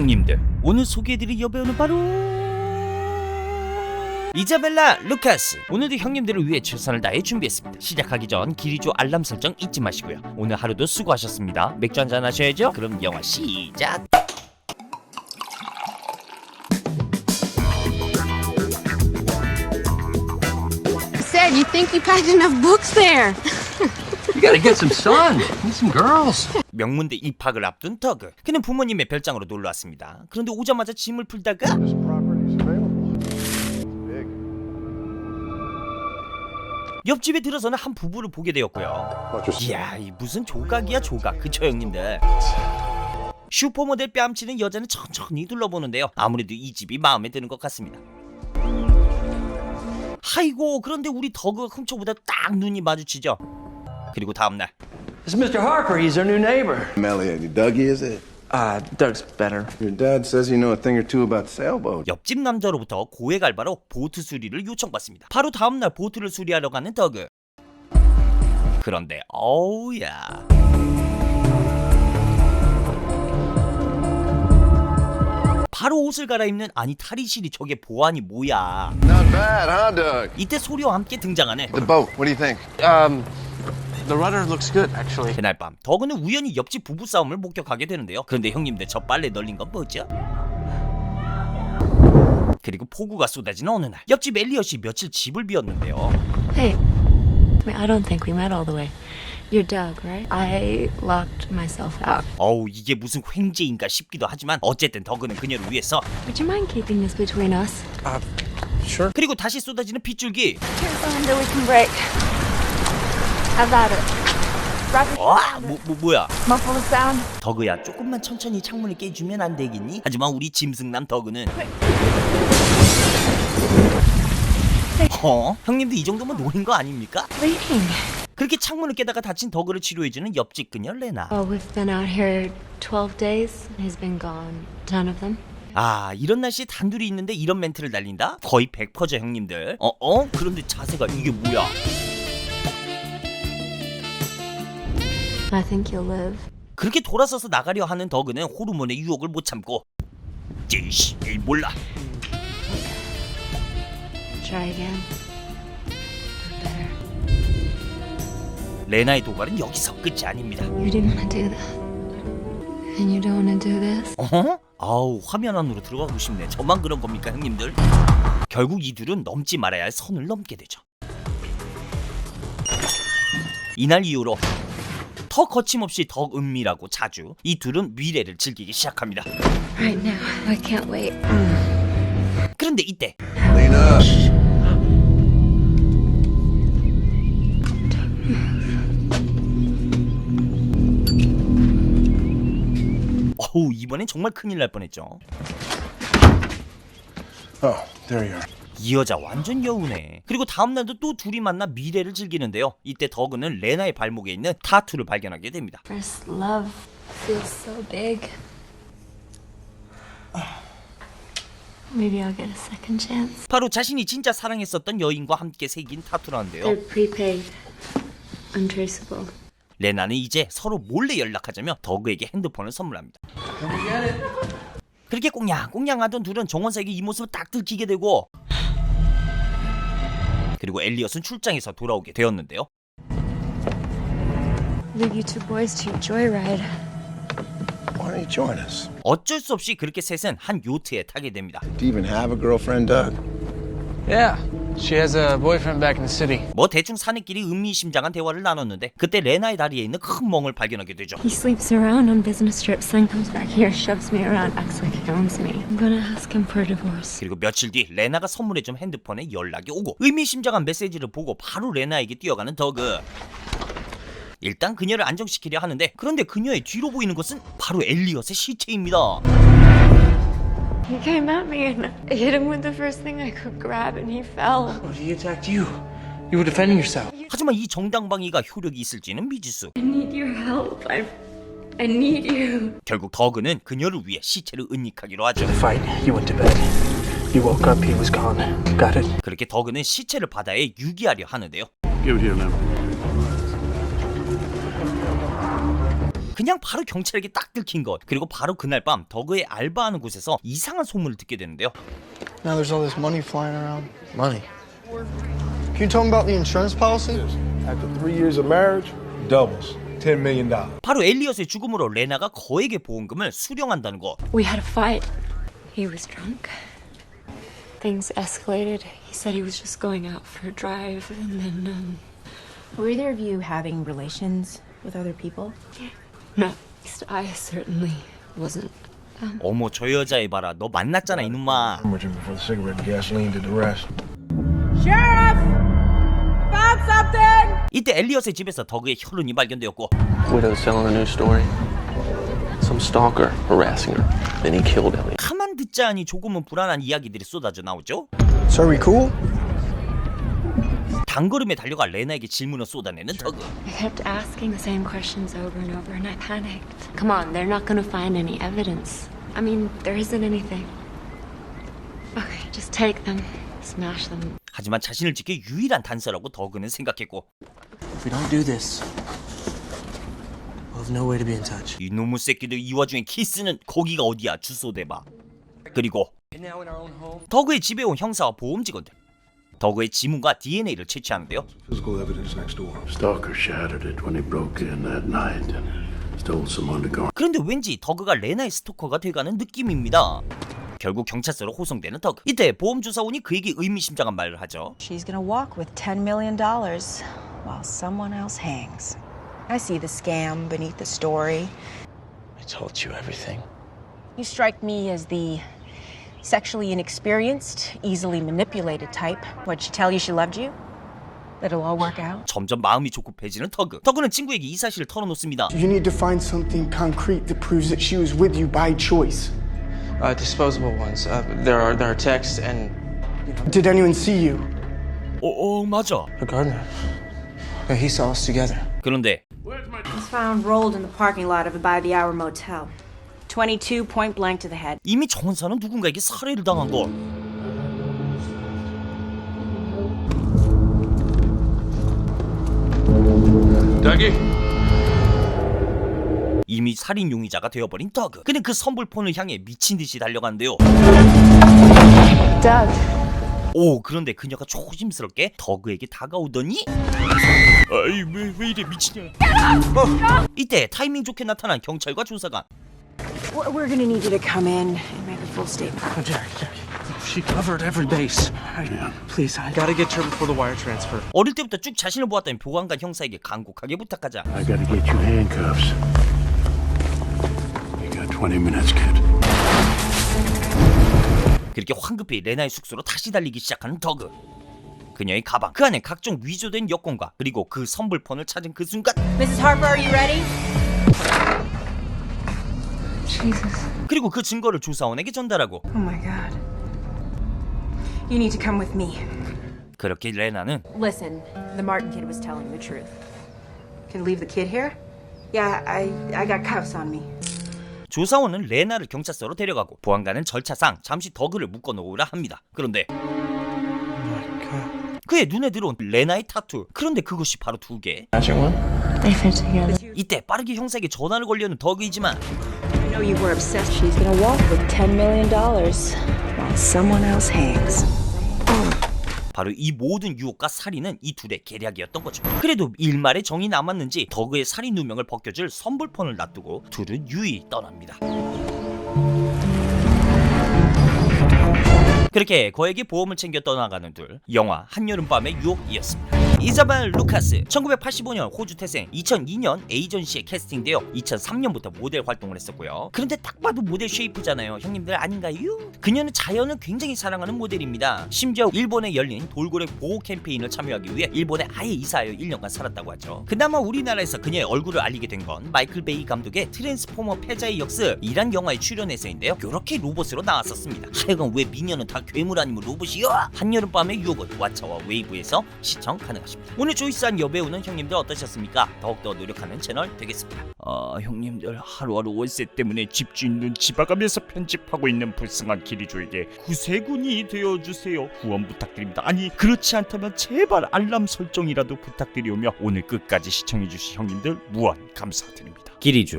형님들. 오늘 소개해드릴 여배우는 바로 이자벨라 루카스. 오늘도 형님들을 위해 최선을 다해 준비했습니다. 시작하기 전 기리조 알람 설정 잊지 마시고요. 오늘 하루도 수고하셨습니다. 맥주 한잔 하셔야죠. 그럼 영화 시작! You think you packed enough books there. You gotta get some sun. Meet some girls. 명문대 입학을 앞둔 더그. 그는 부모님의 별장으로 놀러 왔습니다. 그런데 오자마자 짐을 풀다가. 옆집에 들어서는 한 부부를 보게 되었고요. 이야 이 무슨 조각이야 조각. 그쵸 형님들? 슈퍼모델 뺨치는 여자는 천천히 둘러보는데요. 아무래도 이 집이 마음에 드는 것 같습니다. 아이고 그런데 우리 더그 훔쳐보다 딱 눈이 마주치죠 그리고 다음날 This is Mr. Harper. He's our new neighbor. Melly, Dougie, is it? Uh, Doug's better. Your dad says you know a thing or two about sailboats. 옆집 남자로부터 고액 알바로 보트 수리를 요청받습니다 바로 다음 날 보트를 수리하러 가는 더그 그런데 어우야 바로 옷을 갈아입는 아니 탈의실이 저게 보안이 뭐야 Not bad, huh, Doug? 이때 소리와 함께 등장하는 The boat. What do you think? Um, the rudder looks good, actually. 그날 밤 더그는 우연히 옆집 부부 싸움을 목격하게 되는데요 그런데 형님들 저 빨래 널린 건 뭐죠? 그리고 폭우가 쏟아지는 어느 날 옆집 엘리엇이 며칠 집을 비웠는데요 Hey, I, don't think we met all the way. You're Doug, right? I locked myself out. 어우 이게 무슨 횡재인가 싶기도 하지만 어쨌든 더그는 그녀를 위해서 Would you mind keeping this between us? Sure. 그리고 다시 쏟아지는 빗줄기 Here's the window we can break. It 와 around 뭐. 뭐, 뭐야 the sound. 더그야 조금만 천천히 창문을 깨주면 안 되겠니? 하지만 우리 짐승남 더그는 어? 형님도 이 정도면 노린 거 아닙니까? Bleeding. 그렇게 창문을 깨다가 다친 더그를 치료해주는 옆집 그녀 레나 Oh, we've been out here 12 days. He's been gone 10 of them. 아 이런 날씨에 단둘이 있는데 이런 멘트를 날린다? 거의 100%죠 형님들 어? 어? 그런데 자세가 이게 뭐야 I think you'll live. 그렇게 돌아서서 나가려 하는 더그는 호르몬의 유혹을 못 참고 제이씨 몰라 Try again. Better. 레나의 도발은 여기서 끝이 아닙니다 You didn't want to do that. And you don't want to do this. 어? 아우 화면 안으로 들어가고 싶네 저만 그런 겁니까 형님들? 결국 이 둘은 넘지 말아야 할 선을 넘게 되죠 이날 이후로 더 거침없이 더 은밀하고 자주 이 둘은 미래를 즐기기 시작합니다 Right now, I can't wait. 그런데 이때 Lena. 어우 이번엔 정말 큰일 날 뻔했죠 Oh, there you are. 이 여자 완전 여우네 그리고 다음날도 또 둘이 만나 미래를 즐기는데요 이때 더그는 레나의 발목에 있는 타투를 발견하게 됩니다 First love feels so big. Maybe I'll get a second chance. 바로 자신이 진짜 사랑했었던 여인과 함께 새긴 타투라는데요 They're prepaid, untraceable. 레나는 이제 서로 몰래 연락하자며 더그에게 핸드폰을 선물합니다. 그렇게 꽁냥꽁냥 하던 둘은 정원사에게 이 모습을 딱 들키게 되고 그리고 엘리엇은 출장에서 돌아오게 되었는데요. Leave you two boys to your joyride. Why don't you join us? 어쩔 수 없이 그렇게 셋은 한 요트에 타게 됩니다. Do you even have a girlfriend, Doug? Yeah. She has a boyfriend back in the city. 뭐 대충 사내끼리 의미심장한 대화를 나눴는데 그때 레나의 다리에 있는 큰 멍을 발견하게 되죠. He sleeps around on business trips, then comes back here, shoves me around, acts like he owns me. I'm gonna ask him for a divorce. 그리고 며칠 뒤 레나가 선물해준 핸드폰에 연락이 오고 의미심장한 메시지를 보고 바로 레나에게 뛰어가는 더그 일단 그녀를 안정시키려 하는데 그런데 그녀의 뒤로 보이는 것은 바로 엘리엇의 시체입니다 He came at me and I hit him with the first thing I could grab, and he fell. But he attacked you. You were defending yourself. 하지만 이 정당방위가 효력이 있을지는 미지수 I need your help. I, I need you. 결국 더그는 그녀를 위해 시체를 은닉하기로 하죠 The fight. You went to bed. You woke up. He was gone. Got it. 그렇게 더그는 시체를 바다에 유기하려 하는데요 Give it here, Lem. 그냥 바로 경찰에게 딱 들킨 것 그리고 바로 그날 밤 더그의 알바하는 곳에서 이상한 소문을 듣게 되는데요 Now there's all this money flying around. Money. Can you tell me about the insurance policy? After three years of marriage, doubles. $10 million. 바로 엘리엇의 죽음으로 레나가 거액의 보험금을 수령한다는 것 We had a fight. He was drunk. Things escalated. He said he was just going out for a drive, and then, um, Were either of you having relations with other people? No, least I certainly wasn't. 어머 저 여자애 봐라 너 만났잖아 이놈아 Hemorrhaging before the cigarette and gasoline did the rest. 이때 엘리엇의 집에서 더그의 혈흔이 발견되었고 Widow's telling a new story. Some stalker harassing her. Then he killed Elliot. 가만 듣자 하니 조금은 불안한 이야기들이 쏟아져 나오죠 So are we cool? 단걸음에 달려가 레나에게 질문을 쏟아내는 더그 I kept asking the same questions over and over, and I panicked. Come on, they're not gonna find any evidence. I mean, there isn't anything. Okay, just take them, smash them. 하지만 자신을 지킬 유일한 단서라고 더그는 생각했고 If we don't do this, we'll have no way to be in touch. 이놈의 새끼들 이 와중에 키스는 거기가 어디야 주소 대봐 그리고 더그의 집에 온 형사와 보험 직원들 더그의 지문과 DNA를 채취하는데요. 그런데 왠지 더그가 레나의 스토커가 돼가는 느낌입니다 결국 경찰서로 호송되는 더그 이때 보험 조사원이 그에게 의미심장한 말을 하죠 She's gonna walk with $10 million while someone else hangs. I see the scam beneath the story. I told you everything. You strike me as the sexually inexperienced, easily manipulated type. What'd she tell you she loved you? That it'll all work out? 점점 마음이 조급해지는 더그 더그는 친구에게 이 사실을 털어놓습니다 You need to find something concrete that proves that she was with you by choice. Uh, disposable ones. Uh, there are there are texts and Did anyone see you? 어, 어 맞아 a gardener. Yeah, he saw us together. 그런데 was found rolled in the parking lot of a by the hour motel. 22 point blank to the head. 이미 정사는 누군가에게 살해를 당한 것 Dougie? 이미 살인 용의자가 되어버린 더그 그는 그 선불폰을 향해 미친 듯이 달려가는데요 Doug. 오 그런데 그녀가 조심스럽게 더그에게 다가오더니 아이 왜, 왜 이래 미치냐 이때 타이밍 좋게 나타난 경찰과 조사관 We're gonna need you to come in and make a full statement. Oh, Jack, Jack. She covered every base. I, please, I gotta get her before the wire transfer. 어릴 때부터 쭉 자신을 보았던 보안관 형사에게 간곡하게 부탁하자 I gotta get you handcuffs. You got 20 minutes, kid. 그렇게 황급히 레나의 숙소로 다시 달리기 시작하는 더그 그녀의 가방 그 안에 각종 위조된 여권과 그리고 그 선불폰을 찾은 그 순간 Mrs. Harper, are you ready? Jesus. 그리고 그 증거를 조사원에게 전달하고 Oh my god. You need to come with me. 그렇게 레나는 Listen, the Martin kid was telling the truth. Can leave the kid here? Yeah, I I got cuffs on me. 조사원은 레나를 경찰서로 데려가고 보안관은 절차상 잠시 더그를 묶어놓으라 합니다. 그런데 그의 눈에 들어온 레나의 타투. 그런데 그것이 바로 두 개. Matching one? They fit together. 이때 빠르게 형사에게 전화를 걸려는 더그이지만 know you were obsessed. She's gonna walk with $10 million while someone else hangs. 바로 이 모든 유혹과 살인은 이 둘의 계략이었던 거죠. 그래도 일말의 정이 남았는지 더그의 살인 누명을 벗겨줄 선불폰을 놔두고 둘은 유유히 떠납니다. 그렇게 거액의 보험을 챙겨 떠나가는 둘 영화 한여름밤의 유혹이었습니다 이자벨 루카스 1985년 호주 태생 2002년 에이전시에 캐스팅되어 2003년부터 모델 활동을 했었고요. 그런데 딱 봐도 모델 쉐이프잖아요 형님들 아닌가요? 그녀는 자연을 굉장히 사랑하는 모델입니다. 심지어 일본에 열린 돌고래 보호 캠페인을 참여하기 위해 일본에 아예 이사하여 1년간 살았다고 하죠. 그나마 우리나라에서 그녀의 얼굴을 알리게 된 건 마이클 베이 감독의 트랜스포머 패자의 역습 이란 영화에 출연해서인데요. 요렇게 로봇으로 나왔었습니다. 하여간 왜 미녀는 다 괴물 아니면 로봇이요? 한여름밤의 유혹은 왓챠와 웨이브에서 시청 가능하십 니다. 오늘 조이스한 여배우는 형님들 어떠셨습니까? 더욱더 노력하는 채널 되겠습니다. 아 형님들 하루하루 월세 때문에 집주인 눈치 봐가면서 편집하고 있는 불쌍한 기리조에게 구세군이 되어주세요. 후원 부탁드립니다. 아니 그렇지 않다면 제발 알람 설정이라도 부탁드리오며 오늘 끝까지 시청해주신 형님들 무한 감사드립니다. 기리주